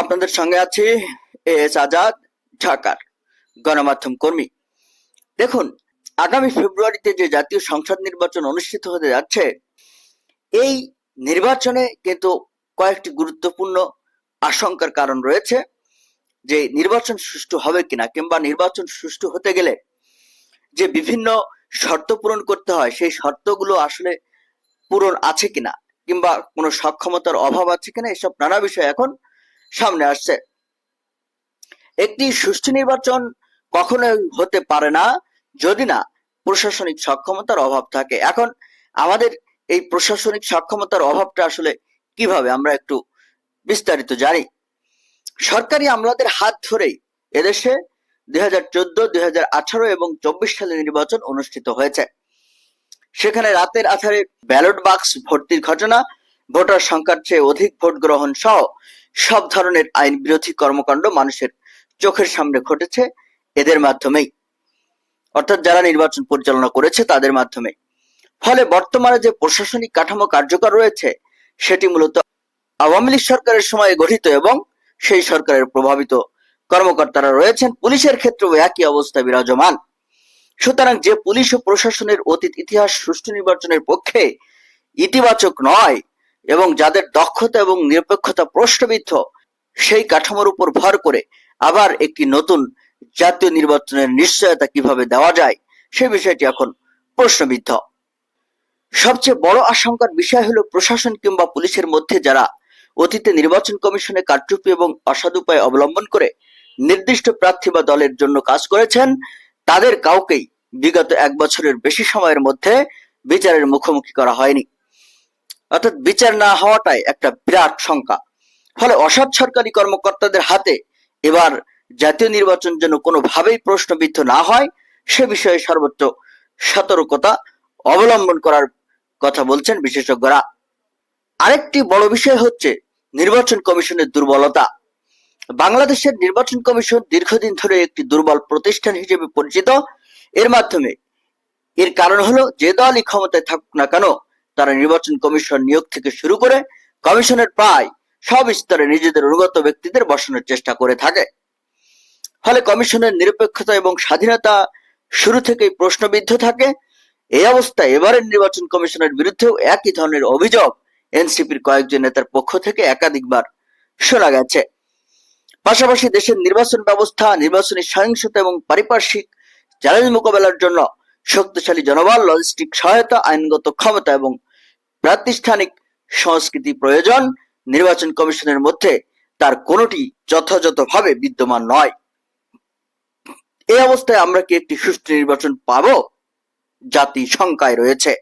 আপনাদের সঙ্গে আছি এস আজাদ, ঢাকার গণমাধ্যম কর্মী। দেখুন, আগামী ফেব্রুয়ারিতে যে জাতীয় সংসদ নির্বাচন অনুষ্ঠিত হতে যাচ্ছে, এই নির্বাচনে কিন্তু কয়েকটি গুরুত্বপূর্ণ আশঙ্কার কারণ রয়েছে যে নির্বাচন সুষ্ঠু হবে কিনা কিংবা নির্বাচন সুষ্ঠু হতে গেলে যে বিভিন্ন শর্ত পূরণ করতে হয়, সেই শর্তগুলো আসলে পূরণ আছে কিনা কিংবা কোনো সক্ষমতার অভাব আছে কিনা, এসব নানা বিষয় এখন সামনে আসছে। একটি সুষ্ঠু নির্বাচন কখনোই হতে পারে না যদি না প্রশাসনিক সক্ষমতার অভাব থাকে। এখন আমাদের এই প্রশাসনিক সক্ষমতার অভাবটা আসলে কীভাবে আমরা একটু বিস্তারিত জানি। সরকারি আমলাদের হাত ধরেই এদেশে দুই হাজার চোদ্দ এবং চব্বিশ সালে নির্বাচন অনুষ্ঠিত হয়েছে। সেখানে রাতের আধারে ব্যালট বাক্স ভর্তির ঘটনা, ভোটার সংখ্যার চেয়ে অধিক ভোট গ্রহণ সহ সব ধরনের আইন বিরোধী কর্মকাণ্ড মানুষের চোখের সামনে ঘটেছে এদের মাধ্যমেই। অর্থাৎ যারা নির্বাচন পরিচালনা করেছে তাদের মাধ্যমে। ফলে বর্তমানে যে প্রশাসনিক কাঠামো কার্যকর রয়েছে, সেটি মূলত আওয়ামী লীগ সরকারের সময় গঠিত এবং সেই সরকারের প্রভাবিত কর্মকর্তারা রয়েছেন। পুলিশের ক্ষেত্রেও একই অবস্থা বিরাজমান। সুতরাং যে পুলিশ ও প্রশাসনের অতীত ইতিহাস সুষ্ঠু নির্বাচনের পক্ষে ইতিবাচক নয় এবং যাদের দক্ষতা এবং নিরপেক্ষতা প্রশ্নবিদ্ধ, সেই কাঠামোর উপর ভর করে আবার একটি নতুন জাতীয় নির্বাচনের নিশ্চয়তা কীভাবে দেওয়া যায়, সে বিষয়টি এখন প্রশ্নবিদ্ধ। সবচেয়ে বড় আশঙ্কার বিষয় হলো প্রশাসন কিংবা পুলিশের মধ্যে যারা অতীতে নির্বাচন কমিশনে কারচুপি এবং অসদুপায় অবলম্বন করে নির্দিষ্ট প্রার্থী বা দলের জন্য কাজ করেছেন, তাদের কাউকেই বিগত এক বছরের বেশি সময়ের মধ্যে বিচারের মুখোমুখি করা হয়নি। অর্থাৎ বিচার না হওয়াটাই একটা বিরাট শঙ্কা। ফলে অসৎ সরকারি কর্মকর্তাদের হাতে এবার জাতীয় নির্বাচন যেন কোনোভাবেই প্রশ্নবিদ্ধ না হয়, সে বিষয়ে সর্বোচ্চ সতর্কতা অবলম্বন করার কথা বলছেন বিশেষজ্ঞরা। আরেকটি বড় বিষয় হচ্ছে নির্বাচন কমিশনের দুর্বলতা। বাংলাদেশের নির্বাচন কমিশন দীর্ঘদিন ধরে একটি দুর্বল প্রতিষ্ঠান হিসেবে পরিচিত। এর মাধ্যমে এর কারণ হলো যে দলই ক্ষমতায় থাকুক না কেন তারা নির্বাচন কমিশন নিয়োগ থেকে শুরু করে কমিশনের প্রায় সব স্তরে নিজেদের অনুগত ব্যক্তিদের বসানোর চেষ্টা করে থাকে। ফলে কমিশনের নিরপেক্ষতা এবং স্বাধীনতা শুরু থেকেই প্রশ্নবিদ্ধ থাকে। এই অবস্থায় এবারের নির্বাচন কমিশনের বিরুদ্ধেও একই ধরনের অভিযোগ এনসিপির কয়েকজন নেতার পক্ষ থেকে একাধিকবার শোনা গেছে। পাশাপাশি দেশের নির্বাচন ব্যবস্থা, নির্বাচনী সহিংসতা এবং পারিপার্শ্বিক চ্যালেঞ্জ মোকাবেলার জন্য শক্তিশালী জনবল, লজিস্টিক সহায়তা, আইনগত ক্ষমতা এবং প্রাতিষ্ঠানিক সংস্কৃতি প্রয়োজন, নির্বাচন কমিশনের মধ্যে তার কোনোটি যথাযথভাবে বিদ্যমান নয়। এই অবস্থায় আমরা কি একটি সুষ্ঠু নির্বাচন পাব? জাতি শঙ্কায় রয়েছে।